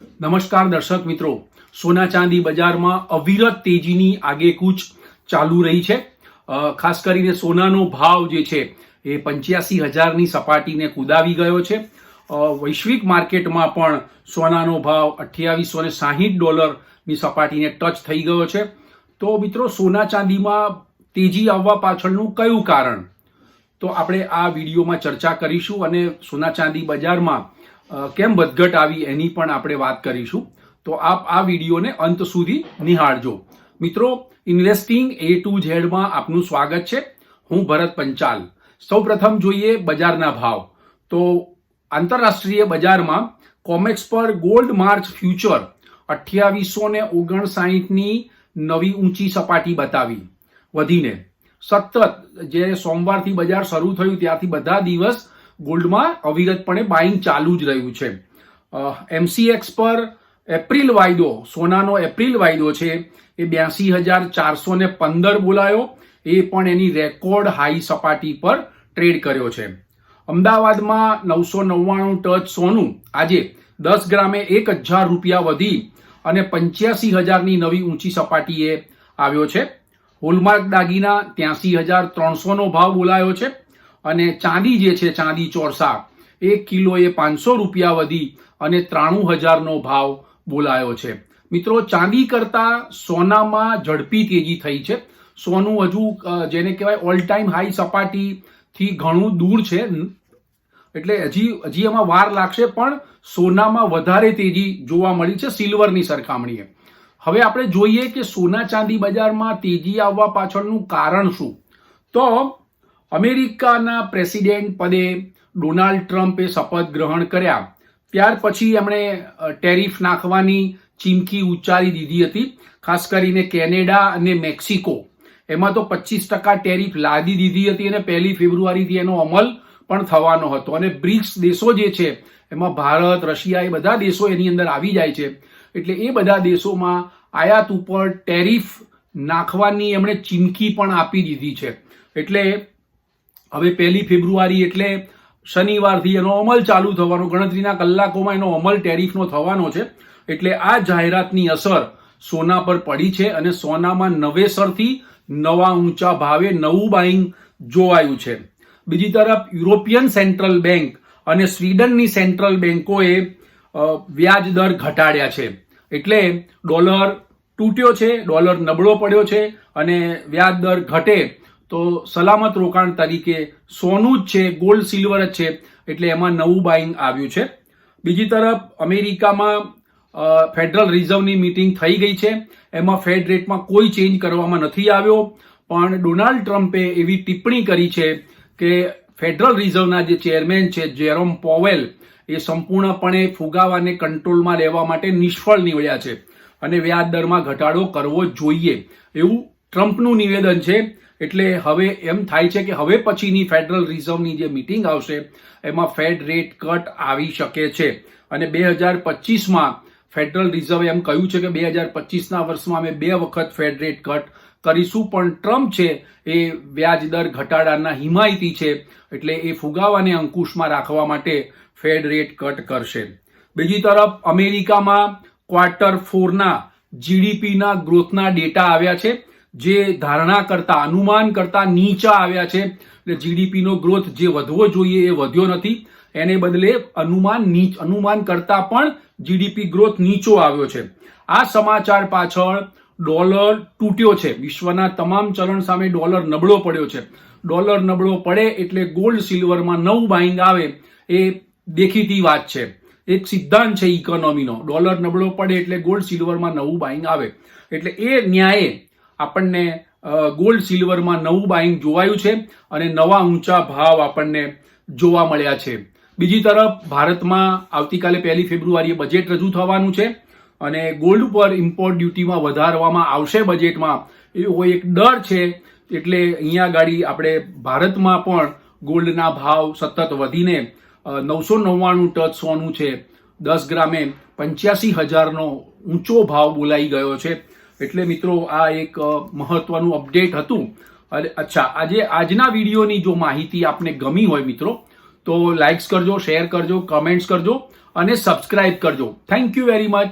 નમસ્કાર દર્શક મિત્રો. સોના ચાંદી બજારમાં અવિરત તેજીની આગેકૂચ ચાલુ રહી છે. ખાસ કરીને સોનાનો ભાવ જે છે એ પંચ્યાસી હજારની સપાટીને કુદાવી ગયો છે. વૈશ્વિક માર્કેટમાં પણ સોનાનો ભાવ અઠ્યાવીસો ને સાહીઠ ડોલરની સપાટીને ટચ થઈ ગયો છે. તો મિત્રો, સોના ચાંદીમાં તેજી આવવા પાછળનું કયું કારણ? તો આપણે આ વિડીયોમાં ચર્ચા કરીશું અને સોના ચાંદી બજારમાં કેમ વધઘટ આવી એની પણ આપણે વાત કરીશું. તો આપ આ વિડીયોને અંત સુધી નિહાળજો. મિત્રો ઇન્વેસ્ટિંગ એ ટુ ઝેડમાં આપનું સ્વાગત છે. હું ભરત પંચાલ. સૌપ્રથમ જોઈએ બજારના ભાવ. તો આંતરરાષ્ટ્રીય બજારમાં કોમેક્સ પર ગોલ્ડ માર્ચ ફ્યુચર અઠ્યાવીસો ને ઓગણસાઠની નવી ઊંચી સપાટી બતાવી. વધીને સતત જે સોમવારથી બજાર શરૂ થયું ત્યારથી બધા દિવસ ગોલ્ડમાં અવિરતપણે બાઇંગ ચાલુ જ રહ્યું છે. એમસીએક્સ પર એપ્રિલ વાયદો, સોનાનો એપ્રિલ વાયદો છે, એ બ્યાસી હજાર ચારસો ને પંદર બોલાયો. એ પણ એની રેકોર્ડ હાઈ સપાટી પર ટ્રેડ કર્યો છે. અમદાવાદમાં નવસો નવ્વાણું ટચ સોનું. આજે દસ ગ્રામે એક હજાર રૂપિયા વધી અને પંચ્યાસી હજારની નવી ઊંચી સપાટીએ આવ્યો છે. હોલમાર્ક દાગીના ત્યાંસી હજાર ત્રણસોનો ભાવ બોલાયો છે. અને ચાંદી જે છે, ચાંદી ચોરસા એક કિલોએ પાંચસો રૂપિયા વધી અને ત્રાણું હજારનો ભાવ બોલાયો છે. મિત્રો, ચાંદી કરતા સોનામાં ઝડપી તેજી થઈ છે. સોનું હજુ જેને કહેવાય ઓલ ટાઈમ હાઈ સપાટીથી ઘણું દૂર છે. એટલે હજી હજી એમાં વાર લાગશે, પણ સોનામાં વધારે તેજી જોવા મળી છે સિલ્વરની સરખામણીએ. હવે આપણે જોઈએ કે સોના ચાંદી બજારમાં તેજી આવવા પાછળનું કારણ શું? તો અમેરિકાના પ્રેસિડેન્ટ પદે ડોનાલ્ડ ટ્રમ્પે શપથ ગ્રહણ કર્યા. ત્યાર પછી એમણે ટેરિફ નાખવાની ચીમકી ઉચ્ચારી દીધી હતી, ખાસ કરીને કેનેડા અને મેક્સિકો. એમાં તો પચીસ ટકા ટેરિફ લાદી દીધી હતી અને પહેલી ફેબ્રુઆરીથી એનો અમલ પણ થવાનો હતો. અને બ્રિક્સ દેશો જે છે, એમાં ભારત, રશિયા એ બધા દેશો એની અંદર આવી જાય છે. એટલે એ બધા દેશોમાં આયાત ઉપર ટેરિફ નાખવાની એમણે ચીમકી પણ આપી દીધી છે. એટલે હવે પહેલી ફેબ્રુઆરી એટલે શનિવારથી એનો અમલ ચાલુ થવાનો, ગણતરીના કલાકોમાં એનો અમલ ટેરિફનો થવાનો છે. એટલે આ જાહેરાતની અસર સોના પર પડી છે અને સોનામાં નવેસરથી નવા ઊંચા ભાવે નવું બાઇંગ જોવાયું છે. બીજી તરફ યુરોપિયન સેન્ટ્રલ બેંક અને સ્વીડનની સેન્ટ્રલ બેન્કોએ વ્યાજ દર ઘટાડ્યા છે. એટલે ડોલર તૂટ્યો છે, ડોલર નબળો પડ્યો છે અને વ્યાજ દર ઘટે તો સલામત રોકાણ તરીકે સોનું જ છે ગોલ્ડ સિલ્વર જ છે, એટલે એમાં નવું બાઇંગ આવ્યું છે. બીજી તરફ અમેરિકામાં ફેડરલ રિઝર્વની મીટિંગ થઈ ગઈ છે. એમાં ફેડ રેટમાં કોઈ ચેન્જ કરવામાં નથી આવ્યો. પણ ડોનાલ્ડ ટ્રમ્પે એવી ટિપ્પણી કરી છે કે ફેડરલ રિઝર્વના જે ચેરમેન છે જેરોમ પોવેલ એ સંપૂર્ણપણે ફુગાવાને કંટ્રોલમાં લેવા માટે નિષ્ફળ નીવડ્યા છે. અને વ્યાજ દરમાં ઘટાડો કરવો જોઈએ. એવું ટ્રમ્પનું નિવેદન છે. એટલે હવે એમ થાય છે કે હવે પછીની ફેડરલ રિઝર્વની જે મિટિંગ આવશે, એમાં ફેડ રેટ કટ આવી શકે છે. અને બે હજાર પચીસમાં ફેડરલ રિઝર્વે એમ કહ્યું છે કે બે હજાર પચીસના વર્ષમાં અમે બે વખત ફેડ રેટ કટ કરીશું, પણ ટ્રમ્પ છે એ વ્યાજ દર ઘટાડાના હિમાયતી છે, એટલે એ ફુગાવાને અંકુશમાં રાખવા માટે ફેડ રેટ કટ કરશે. બીજી તરફ અમેરિકામાં ક્વાર્ટર ફોરના જીડીપીના ગ્રોથના ડેટા આવ્યા છે. જે ધારણા કરતા, અનુમાન કરતા નીચા આવ્યા છે. એટલે જીડીપીનો ગ્રોથ જે વધવો જોઈએ એ વધ્યો નથી. એને બદલે અનુમાન નીચ, અનુમાન કરતા પણ જીડીપી ગ્રોથ નીચો આવ્યો છે. આ સમાચાર પાછળ ડોલર તૂટ્યો છે. વિશ્વના તમામ ચલણ સામે ડોલર નબળો પડ્યો છે. ડોલર નબળો પડે એટલે ગોલ્ડ સિલ્વરમાં નવું બાઇંગ આવે એ દેખીતી વાત છે. એક સિદ્ધાંત છે ઇકોનોમીનો ડોલર નબળો પડે એટલે ગોલ્ડ સિલ્વરમાં નવું બાઇંગ આવે. એટલે એ ન્યાયે આપણને ગોલ્ડ સિલ્વરમાં નવું બાઇંગ જોવાયું છે અને નવા ઊંચા ભાવ આપણને જોવા મળ્યા છે. બીજી તરફ, ભારતમાં આવતીકાલે પહેલી ફેબ્રુઆરીએ બજેટ રજૂ થવાનું છે અને ગોલ્ડ પર ઇમ્પોર્ટ ડ્યુટીમાં વધારવામાં આવશે બજેટમાં એવો એક ડર છે, એટલે અહીંયા ગાડી આપણે ભારતમાં પણ ગોલ્ડના ભાવ સતત વધીને નવસો નવ્વાણું ટચ સોનું છે. દસ ગ્રામે પંચ્યાસી હજારનો ઊંચો ભાવ બોલાઈ ગયો છે. એટલે મિત્રો, આ એક મહત્વનું અપડેટ હતું. અને અચ્છા, આજે, આજના વિડીયોની જો માહિતી આપને ગમી હોય મિત્રો, તો લાઇક્સ કરજો શેર કરજો કમેન્ટ્સ કરજો અને સબસ્ક્રાઇબ કરજો. Thank you very much